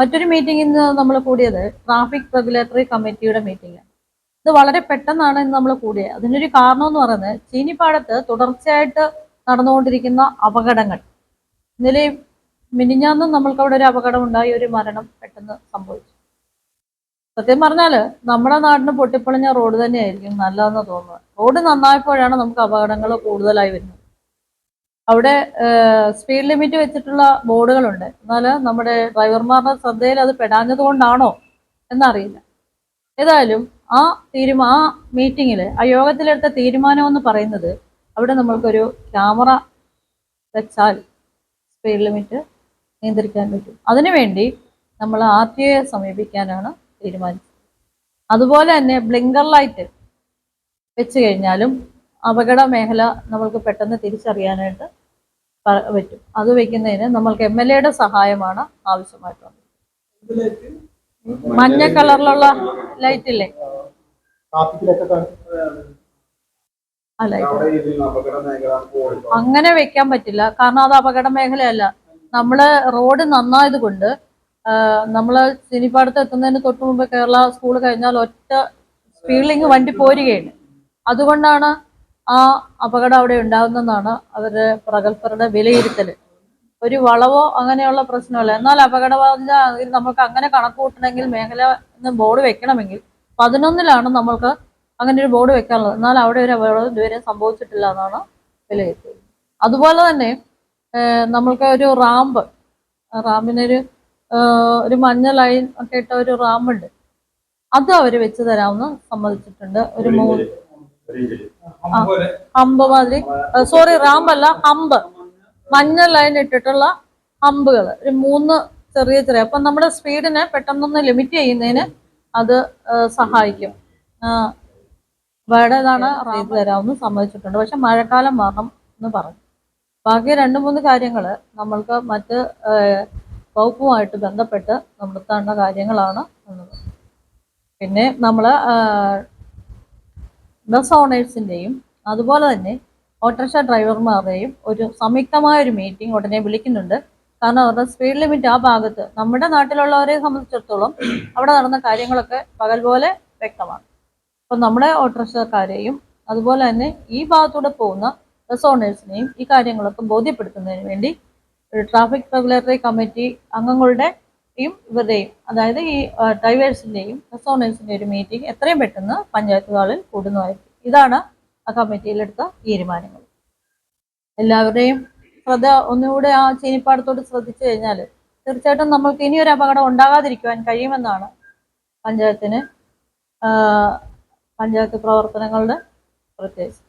മറ്റൊരു മീറ്റിംഗ് ഇന്ന് നമ്മൾ കൂടിയത് ട്രാഫിക് റെഗുലേറ്ററി കമ്മിറ്റിയുടെ മീറ്റിംഗ് ഇത് വളരെ പെട്ടെന്നാണ് ഇന്ന് നമ്മൾ കൂടിയത്. അതിനൊരു കാരണം എന്ന് പറയുന്നത് ചീനിപ്പാടത്ത് തുടർച്ചയായിട്ട് നടന്നുകൊണ്ടിരിക്കുന്ന അപകടങ്ങൾ. ഇന്നലെ മിനിഞ്ഞാന്ന് നമ്മൾക്ക് അവിടെ ഒരു അപകടം ഉണ്ടായി ഒരു മരണം പെട്ടെന്ന് സംഭവിച്ചു. സത്യം പറഞ്ഞാൽ നമ്മുടെ നാടിന് പൊട്ടിപ്പൊളിഞ്ഞ റോഡ് തന്നെയായിരിക്കും നല്ലതെന്ന് തോന്നുന്നത്. റോഡ് നന്നായപ്പോഴാണ് നമുക്ക് അപകടങ്ങൾ കൂടുതലായി വരുന്നത്. അവിടെ സ്പീഡ് ലിമിറ്റ് വെച്ചിട്ടുള്ള ബോർഡുകളുണ്ട്. എന്നാൽ നമ്മുടെ ഡ്രൈവർമാരുടെ ശ്രദ്ധയിൽ അത് പെടാഞ്ഞത് കൊണ്ടാണോ എന്നറിയില്ല. ഏതായാലും ആ തീരുമാ ആ മീറ്റിങ്ങിൽ ആ യോഗത്തിലെടുത്ത തീരുമാനം എന്ന് പറയുന്നത് അവിടെ നമ്മൾക്കൊരു ക്യാമറ വെച്ചാൽ സ്പീഡ് ലിമിറ്റ് നിയന്ത്രിക്കാൻ പറ്റും. അതിനുവേണ്ടി നമ്മൾ ആർ ടി ഐയെ സമീപിക്കാനാണ് തീരുമാനിച്ചത്. അതുപോലെ തന്നെ ബ്ലിങ്കർ ലൈറ്റ് വെച്ച് കഴിഞ്ഞാലും അപകട മേഖല നമ്മൾക്ക് പെട്ടെന്ന് തിരിച്ചറിയാനായിട്ട് പറ്റും. അത് വെക്കുന്നതിന് നമ്മൾക്ക് എം എൽ എയുടെ സഹായമാണ് ആവശ്യമായിട്ടുള്ളത്. മഞ്ഞ കളറിലുള്ള ലൈറ്റ് ഇല്ലേ ആ ലൈറ്റ്. അങ്ങനെ വെക്കാൻ പറ്റില്ല. കാരണം അത് അപകട മേഖലയല്ല. നമ്മൾ റോഡ് നന്നായത് കൊണ്ട് നമ്മൾ സിനിപ്പാടത്ത് എത്തുന്നതിന് തൊട്ട് മുമ്പ് കേരള സ്കൂൾ കഴിഞ്ഞാൽ ഒറ്റ സ്പീഡിലിങ് വണ്ടി പോരുകയാണ്. അതുകൊണ്ടാണ് ആ അപകടം അവിടെ ഉണ്ടാകുന്നതാണ് അവരുടെ പ്രഗത്ഭരുടെ വിലയിരുത്തൽ ഒരു വളവോ അങ്ങനെയുള്ള പ്രശ്നമല്ല. എന്നാൽ അപകടബാധിത നമുക്ക് അങ്ങനെ കണക്ക് കൂട്ടണമെങ്കിൽ മേഖല എന്ന് ബോർഡ് വെക്കണമെങ്കിൽ പതിനൊന്നിലാണ് നമ്മൾക്ക് അങ്ങനെ ഒരു ബോർഡ് വെക്കാനുള്ളത്. എന്നാൽ അവിടെ ഒരു അപകടം ഇതുവരെ സംഭവിച്ചിട്ടില്ല എന്നാണ് വിലയിരുത്തൽ അതുപോലെ തന്നെ നമ്മൾക്ക് ഒരു റാമ്പ് റാമ്പിനൊരു ഒരു മഞ്ഞ ലൈൻ ഒക്കെ ഇട്ട ഒരു റാമ്പുണ്ട്. അത് അവർ വെച്ച് തരാമെന്ന് സമ്മതിച്ചിട്ടുണ്ട്. ഒരു മൂന്ന് ഹമ്പ് മാതിരി. സോറി റാമ്പല്ല അമ്പ്. മഞ്ഞ ലൈൻ ഇട്ടിട്ടുള്ള അമ്പുകൾ ഒരു മൂന്ന് ചെറിയ ചെറിയ. അപ്പം നമ്മുടെ സ്പീഡിനെ പെട്ടെന്നൊന്ന് ലിമിറ്റ് ചെയ്യുന്നതിന് അത് സഹായിക്കും. വേടേതാണ് ചെയ്തു തരാമെന്ന് സമ്മതിച്ചിട്ടുണ്ട്. പക്ഷെ മഴക്കാലം മാറണം എന്ന് പറഞ്ഞു. ബാക്കി രണ്ട് മൂന്ന് കാര്യങ്ങൾ നമ്മൾക്ക് മറ്റ് വകുപ്പുമായിട്ട് ബന്ധപ്പെട്ട് നടത്തേണ്ട കാര്യങ്ങളാണ് പിന്നെ നമ്മൾ ബസ് ഓണേഴ്സിന്റെയും അതുപോലെ തന്നെ ഓട്ടോറിക്ഷ ഡ്രൈവർമാരുടെയും ഒരു സംയുക്തമായ ഒരു മീറ്റിംഗ് ഉടനെ വിളിക്കുന്നുണ്ട്. കാരണം അവരുടെ സ്പീഡ് ലിമിറ്റ് ആ ഭാഗത്ത് നമ്മുടെ നാട്ടിലുള്ളവരെ സംബന്ധിച്ചിടത്തോളം അവിടെ നടന്ന കാര്യങ്ങളൊക്കെ പകൽ പോലെ വ്യക്തമാണ്. അപ്പം നമ്മുടെ ഓട്ടോറിക്ഷക്കാരെയും അതുപോലെ തന്നെ ഈ ഭാഗത്തൂടെ പോകുന്ന ബസ് ഓണേഴ്സിനെയും ഈ കാര്യങ്ങളൊക്കെ ബോധ്യപ്പെടുത്തുന്നതിന് വേണ്ടി ഒരു ട്രാഫിക് റെഗുലേറ്ററി കമ്മിറ്റി അംഗങ്ങളുടെയും ഇവരുടെയും അതായത് ഈ ഡ്രൈവേഴ്സിന്റെയും ബസ് ഒരു മീറ്റിംഗ് എത്രയും പെട്ടെന്ന് പഞ്ചായത്ത് ഹാളിൽ കൂടുന്നതായിരിക്കും. ഇതാണ് ആ കമ്മിറ്റിയിലെടുത്ത തീരുമാനങ്ങൾ. എല്ലാവരുടെയും ശ്രദ്ധ ഒന്നുകൂടെ ആ ചീനിപ്പാടത്തോട് ശ്രദ്ധിച്ചു കഴിഞ്ഞാൽ തീർച്ചയായിട്ടും നമ്മൾക്ക് ഇനിയൊരു അപകടം ഉണ്ടാകാതിരിക്കുവാൻ കഴിയുമെന്നാണ് പഞ്ചായത്തിന് പഞ്ചായത്ത് പ്രവർത്തനങ്ങളുടെ പ്രത്യേകിച്ച്.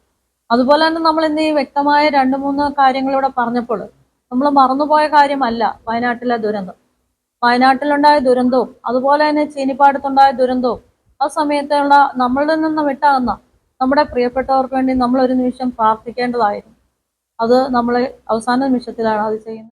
അതുപോലെ തന്നെ നമ്മൾ ഇന്ന് ഈ വ്യക്തമായ രണ്ട് മൂന്ന് കാര്യങ്ങളിവിടെ പറഞ്ഞപ്പോൾ നമ്മൾ മറന്നുപോയ കാര്യമല്ല വയനാട്ടിലെ ദുരന്തം. വയനാട്ടിലുണ്ടായ ദുരന്തവും അതുപോലെ തന്നെ ചീനിപ്പാടത്തുണ്ടായ ദുരന്തവും ആ സമയത്തുള്ള നമ്മളിൽ നിന്ന് വിട്ടാകുന്ന നമ്മുടെ പ്രിയപ്പെട്ടവർക്ക് വേണ്ടി നമ്മൾ ഒരു നിമിഷം പ്രാർത്ഥിക്കേണ്ടതായിരുന്നു. അത് നമ്മൾ അവസാന നിമിഷത്തിലാണ് അത് ചെയ്യുന്നത്.